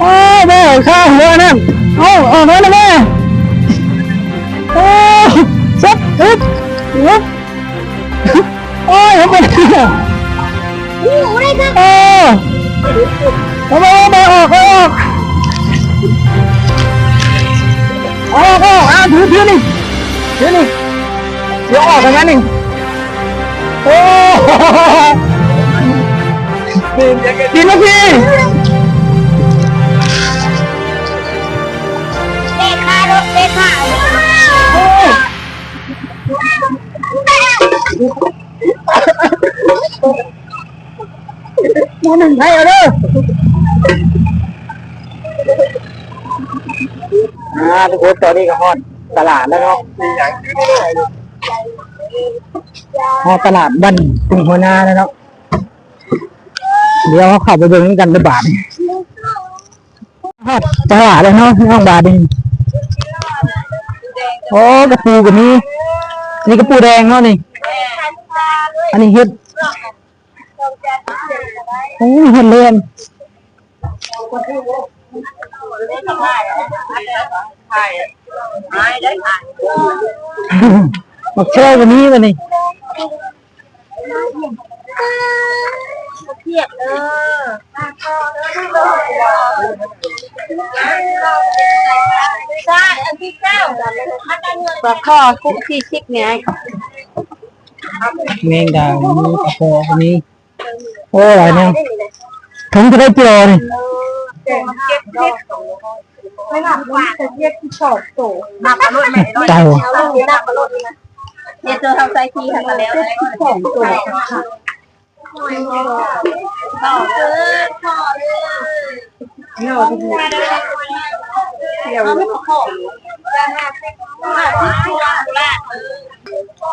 โอ้แม่ข้าหัวนั่นเอาออกมาแล้วแม่โอ้ซับอึ๊บอึ๊บโอ้ยทำไมเนี่ยโอ้โหได้ครับโอ้ทำไมไม่ออกไม่ออกออกออกอะถือถือนี่ถือนี่เดี๋ยวออกกันงั้นนี่โอ้ดีนะพี่ มาหนึ่งให้เอาเด้ออ่าทุกคนตอนนี้ก็ฮอดตลาดแล้วเนาะฮอดตลาดบ้านกรุงหัวหน้าแล้วเนาะเดี๋ยวเขาเข้าไปเบิ่งกันระบาดฮอดตลาดแล้วเนาะน้องบาดนี่โอ้กระปูกับนี้ อันี่กระปูแดงเนาะนี่ อันนี้เฮ็ดโอ้ยเฮ็ดเลียนบักเชยวันนี้วันนี้เทียบเลยใช่อันที่เก้า ปลาข้อคุกที่ชิกไงแมงดาวันนี้ตะโพวันนี้ โอ้ยอะไรเนี่ยถึงจะได้กิโลนี่เก็บเก็บไม่หนักว่าจะเรียกที่ชอบโตหนักกระโดดไหมใจวะเอาลูกหนักกระโดดนะเนี่ยเจอทำไซทีทำมาแล้วที่สองตัวค่ะต่อเลยต่อเลยเดี๋ยวเดี๋ยว ไม่ขอจะหาเซ็กซ์มาที่ตัวละ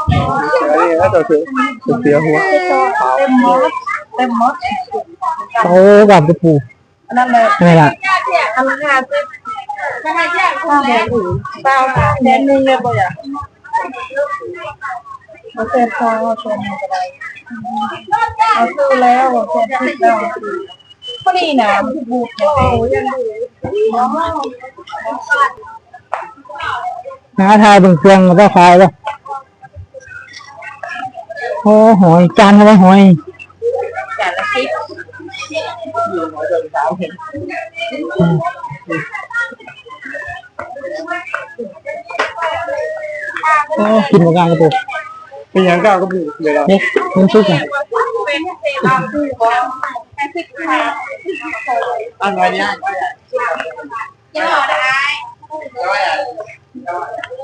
นี่ถ้าตัวถือเสียหัวเต็มมดเต็มมดโอ้กับกระปูนั่นเลยนี่ล่ะทำงานเซ็กซ์จะให้แยกคนเดียวเปล่าเดือนนึงเลยบ่อยอะเขาเซ็นซองเขาเซ็นอะไรเขาซื้อแล้วเซ็นซื้อแล้วก็นี่นะบูดโอ้ยังดู หาทายเบิ่งเครื่องแล้วก็คลายแล้วโอ้หอยจานอะไรหอยแต่ละคลิปโอ้กินหมดกลางกระปูเป็นยังก้าวก็บุกเลยเราเนี่ยมันชุกอะเป็นเซรั่มดูบ่ให้สิบค่ะอันไหนเนี่ย ยังรอได้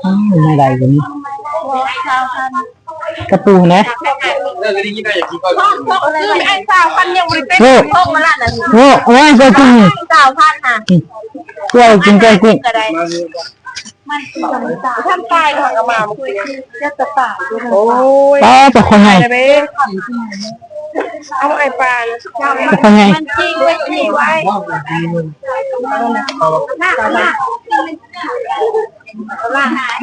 อ้าว ไม่ได้กันชาวพันกระปูนะเลิกได้ยินได้อย่างที่ก็พ่อพ่อคือไอ้สาวพันยังบริเป็นพ่อมาละนั่นโอ้โอ้ยกระกุ้งสาวพันค่ะกล้วยกินกล้วยกุ้งก็ได้มาเลยมันทำตายของอามาคุยจะตะปากด้วยโอ้ยป้าจะคนไงเบ้เอาไอ้ปลาจะคนไงมันจริงไว้จริงไว้ หน้าหน้าล่าหาย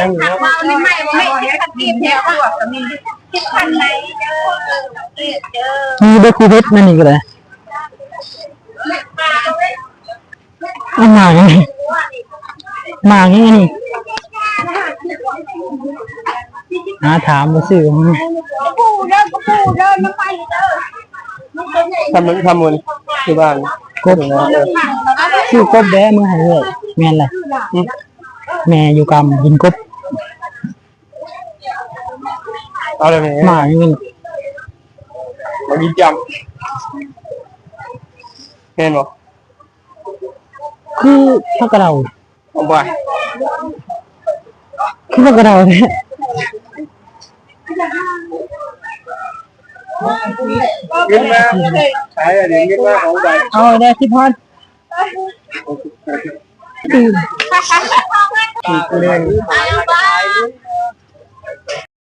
ยังเหลือมาไม่ไม่ไม่คิดขัดกีบแถวว่าคิดขันไหนเจอเจอมีเบคูเพชรนั่นนี่ก็เลยเอาหมาไงหมาไงนี่หาถามมาซื้อของมันปูเดินปูเดินมาไปเด้อทำมันทำมันที่บ้านกบ ซื้อกบแด้มือให้เลยแม่นเลยแม่อยู่กำกินกบเอาเลยไหมหมาอย่างนี้มากินจำเห็นบ่คือพักกระเดาเอาไปคือพักกระเดาเนี่ยกินมาใช่เดี๋ยวกินมาเอาไปเอาได้ที่พอด Aduh.